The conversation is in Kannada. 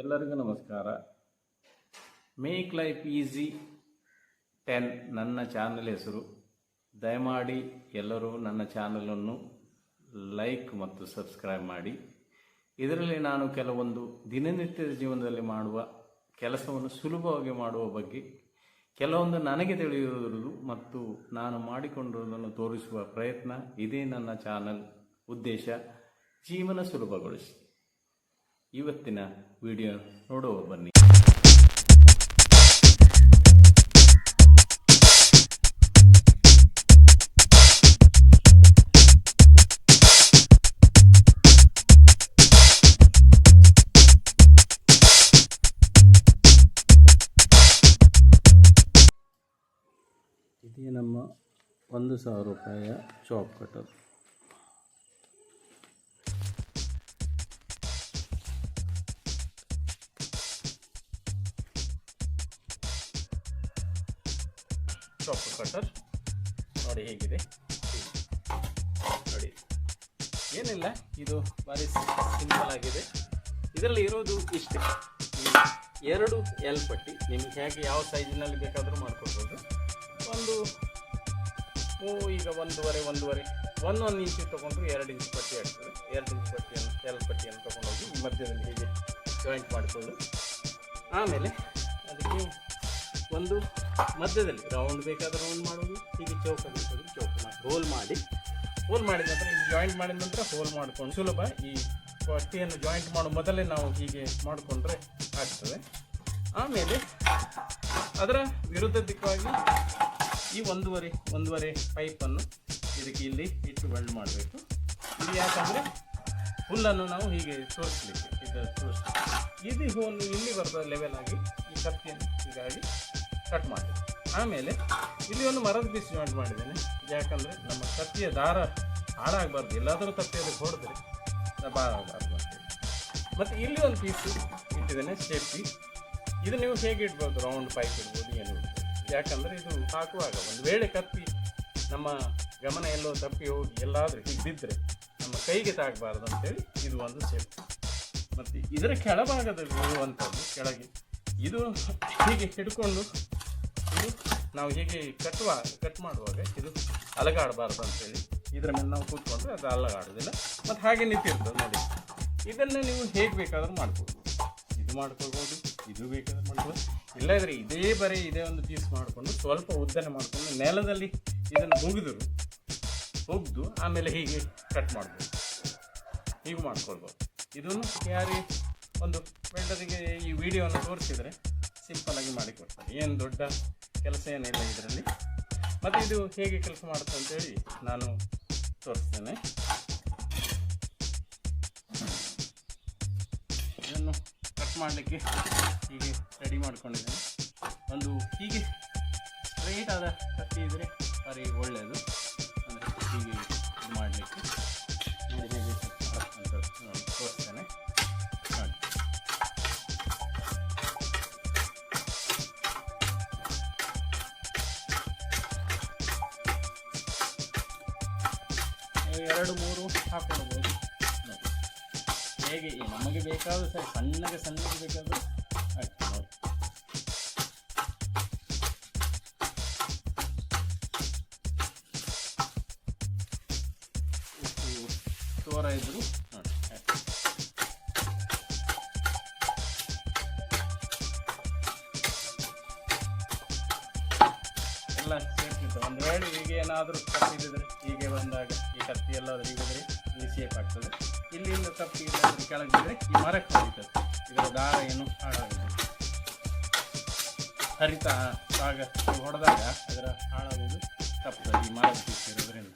ಎಲ್ಲರಿಗೂ ನಮಸ್ಕಾರ. ಮೇಕ್ ಲೈಫ್ ಈಸಿ ಟೆನ್ ನನ್ನ ಚಾನಲ್ ಹೆಸರು. ದಯಮಾಡಿ ಎಲ್ಲರೂ ನನ್ನ ಚಾನಲನ್ನು ಲೈಕ್ ಮತ್ತು ಸಬ್ಸ್ಕ್ರೈಬ್ ಮಾಡಿ. ಇದರಲ್ಲಿ ನಾನು ಕೆಲವೊಂದು ದಿನನಿತ್ಯದ ಜೀವನದಲ್ಲಿ ಮಾಡುವ ಕೆಲಸವನ್ನು ಸುಲಭವಾಗಿ ಮಾಡುವ ಬಗ್ಗೆ ಕೆಲವೊಂದು ನನಗೆ ತಿಳಿಯುವುದು ಮತ್ತು ನಾನು ಮಾಡಿಕೊಂಡಿರುವುದನ್ನು ತೋರಿಸುವ ಪ್ರಯತ್ನ ಇದೇ ನನ್ನ ಚಾನಲ್ ಉದ್ದೇಶ ಜೀವನ ಸುಲಭಗೊಳಿಸಿ. ಇವತ್ತಿನ ವಿಡಿಯೋ ನೋಡುವ ಬನ್ನಿ. ಇದೇ ನಮ್ಮ ಒಂದು ಸಾವಿರ ರೂಪಾಯಿಯ ಶಾಪ್ ಕಟರ್ ಚಾಪ್ ಕಟರ್ ನೋಡಿ ಹೇಗಿದೆ. ನೋಡಿ. ಏನಿಲ್ಲ, ಇದು ಭಾರಿ ಸಿಂಪಲ್ ಆಗಿದೆ. ಇದರಲ್ಲಿ ಇರೋದು ಇಷ್ಟೇ. ಎರಡು ಎಲ್ ಪಟ್ಟಿ, ನಿಮ್ಗೆ ಹೇಗೆ ಯಾವ ಸೈಜಿನಲ್ಲಿ ಬೇಕಾದರೂ ಮಾಡ್ಕೊಳ್ಬೋದು. ಒಂದು ಈಗ ಒಂದೂವರೆ ಒಂದೂವರೆ. ಒಂದೊಂದು ಇಂಚು ತೊಗೊಂಡು ಎರಡು ಇಂಚು ಪಟ್ಟಿ ಆಗ್ತದೆ ಎರಡು ಇಂಚು ಪಟ್ಟಿಯನ್ನು ಎಲ್ ಪಟ್ಟಿಯನ್ನು ತೊಗೊಂಡೋಗಿ ಮಧ್ಯದಲ್ಲಿ ಹೀಗೆ ಜಾಯಿಂಟ್ ಮಾಡಿಕೊಂಡು ಆಮೇಲೆ ಅದಕ್ಕೆ ಒಂದು ಮಧ್ಯದಲ್ಲಿ ರೌಂಡ್ ಬೇಕಾದ್ರೆ ರೌಂಡ್ ಮಾಡೋದು, ಹೀಗೆ ಚೌಕ ಬೇಕಾದ್ರೆ ಚೌಕ ಮಾಡಿ ಹೋಲ್ ಮಾಡಿ. ಹೋಲ್ ಮಾಡಿದ ನಂತರ ಇದು ಜಾಯಿಂಟ್ ಮಾಡಿದ ನಂತರ ಹೋಲ್ ಮಾಡ್ಕೊಂಡು ಸುಲಭ. ಈ ಪಟ್ಟಿಯನ್ನು ಜಾಯಿಂಟ್ ಮಾಡೋ ಮೊದಲೇ ನಾವು ಹೀಗೆ ಮಾಡಿಕೊಂಡ್ರೆ ಆಗ್ತದೆ. ಆಮೇಲೆ ಅದರ ವಿರುದ್ಧ ದಿಕ್ಕಾಗಿ ಈ ಒಂದೂವರೆ ಒಂದೂವರೆ ಪೈಪನ್ನು ಇದಕ್ಕೆ ಇಲ್ಲಿ ಇಟ್ಟು ವೆಲ್ಡ್ ಮಾಡಬೇಕು. ಇದು ಯಾಕಂದರೆ ಹುಲ್ಲನ್ನು ನಾವು ಹೀಗೆ ತೋರಿಸ್ಲಿಕ್ಕೆ, ಇದು ತೋರಿಸ್ಲಿಕ್ಕೆ. ಇದು ಹೂವನ್ನು ಇಲ್ಲಿ ಬರ್ತದೆ ಲೆವೆಲ್ ಆಗಿ, ಈ ಕತ್ತಿಯನ್ನು ಹೀಗಾಗಿ ಕಟ್ ಮಾಡಿ ಆಮೇಲೆ ಇಲ್ಲಿ ಒಂದು ಮರದ ಪೀಸ್ ಜಾಯಿಂಟ್ ಮಾಡಿದ್ದೇನೆ. ಯಾಕಂದರೆ ನಮ್ಮ ಕತ್ತಿಯ ದಾರ ಹಾಳಾಗಬಾರ್ದು. ಎಲ್ಲಾದರೂ ತಪ್ಪಿ ಅದಕ್ಕೆ ಹೊಡೆದ್ರೆ ಬಾಳಾಗಬಾರ್ದು ಅಂತೇಳಿ ಮತ್ತು ಇಲ್ಲಿ ಒಂದು ಪೀಸ್ ಇಟ್ಟಿದ್ದೇನೆ ಸೇಫ್ಟಿ ಇದು ನೀವು ಹೇಗೆ ಇಡ್ಬೋದು? ರೌಂಡ್ ಪೈಪ್ ಇಡ್ಬೋದು, ಏನು ಯಾಕಂದರೆ ಇದು ಹಾಕುವಾಗ ಒಂದು ವೇಳೆ ಕತ್ತಿ ನಮ್ಮ ಗಮನ ಎಲ್ಲೋ ತಪ್ಪಿ ಹೋಗಿ ಎಲ್ಲಾದರೂ ಹೀಗೆ ಬಿದ್ದರೆ ನಮ್ಮ ಕೈಗೆ ತಾಗಬಾರ್ದು ಅಂತೇಳಿ ಇದು ಒಂದು ಸೇಪ್ ಮತ್ತು ಇದರ ಕೆಳಭಾಗದಲ್ಲಿ ಇರುವಂಥದ್ದು ಕೆಳಗೆ. ಇದು ಹೀಗೆ ಹಿಡ್ಕೊಂಡು ಇದು ನಾವು ಹೀಗೆ ಕಟ್ಟುವ ಕಟ್ ಮಾಡುವಾಗ ಇದು ಅಲಗಾಡಬಾರ್ದು ಅಂತೇಳಿ ಇದರ ಮೇಲೆ ನಾವು ಕೂತ್ಕೊಂಡ್ರೆ ಅದು ಅಲಗಾಡೋದಿಲ್ಲ ಮತ್ತು ಹಾಗೆ ನಿಂತಿರ್ತದೆ ನೋಡಿ. ಇದನ್ನು ನೀವು ಹೇಗೆ ಬೇಕಾದರೂ ಮಾಡ್ಬೋದು. ಇದು ಮಾಡ್ಕೊಳ್ಬೋದು, ಇದು ಬೇಕಾದ್ರೆ ಮಾಡ್ಬೋದು. ಇಲ್ಲದ್ರೆ ಇದೇ ಬರೀ ಇದೇ ಒಂದು ಪೀಸ್ ಮಾಡಿಕೊಂಡು ಸ್ವಲ್ಪ ಉದ್ದನೆ ಮಾಡಿಕೊಂಡು ನೆಲದಲ್ಲಿ ಇದನ್ನು ಮುಗಿದ್ರು ಒಗ್ದು ಆಮೇಲೆ ಹೀಗೆ ಕಟ್ ಮಾಡ್ಬೋದು. ಹೀಗೆ ಮಾಡ್ಕೊಳ್ಬೋದು. ಇದನ್ನು ಯಾರಿ ಒಂದು ವೆಲ್ಡರಿಗೆ ಈ ವಿಡಿಯೋನ ತೋರಿಸಿದರೆ ಸಿಂಪಲಾಗಿ ಮಾಡಿಕೊಡ್ತಾರೆ. ಏನು ದೊಡ್ಡ ಕೆಲಸ ಏನಿಲ್ಲ ಇದರಲ್ಲಿ. ಮತ್ತು ಇದು ಹೇಗೆ ಕೆಲಸ ಮಾಡುತ್ತೆ ಅಂತೇಳಿ ನಾನು ತೋರಿಸ್ತೇನೆ. ಇದನ್ನು ಕಟ್ ಮಾಡಲಿಕ್ಕೆ ಹೀಗೆ ರೆಡಿ ಮಾಡ್ಕೊಂಡಿದ್ದೇನೆ. ಒಂದು ಹೀಗೆ ಸ್ಟ್ರೈಟ್ ಆದ ಎರಡು ಮೂರು ಹಾಕೊಳ್ಬೋದು. ಹೇಗೆ ನಮಗೆ ಬೇಕಾದರೂ ಸರಿ ಸಣ್ಣಗೆ ಸಣ್ಣಗೆ ಬೇಕಾದರೂ ಆಯ್ತು ಎಲ್ಲ ಒಂದು ವೇಳೆ ಈಗ ಏನಾದರೂ ಕತ್ತಿದ್ರೆ ಹೀಗೆ ಬಂದಾಗ ಈ ಕತ್ತಿ ಎಲ್ಲಾದರೂ ಹೀಗಿದ್ರೆ ಈ ಆಗ್ತದೆ. ಇಲ್ಲಿಂದ ತಪ್ಪಿ ಕೆಳಗೆ ಈ ಮರಕ್ಕೆ ಹೊಡಿತದೆ ಇದರ ದಾರ ಏನು ಹಾಳಾಗಿದೆ ಹರಿತ ಆಗ ಹೊಡೆದಾಗ ಅದರ ಹಾಳಾಗೋದು ತಪ್ಪು. ಈ ಮರದ ಪೀಸ್ ಇರೋದ್ರಿಂದ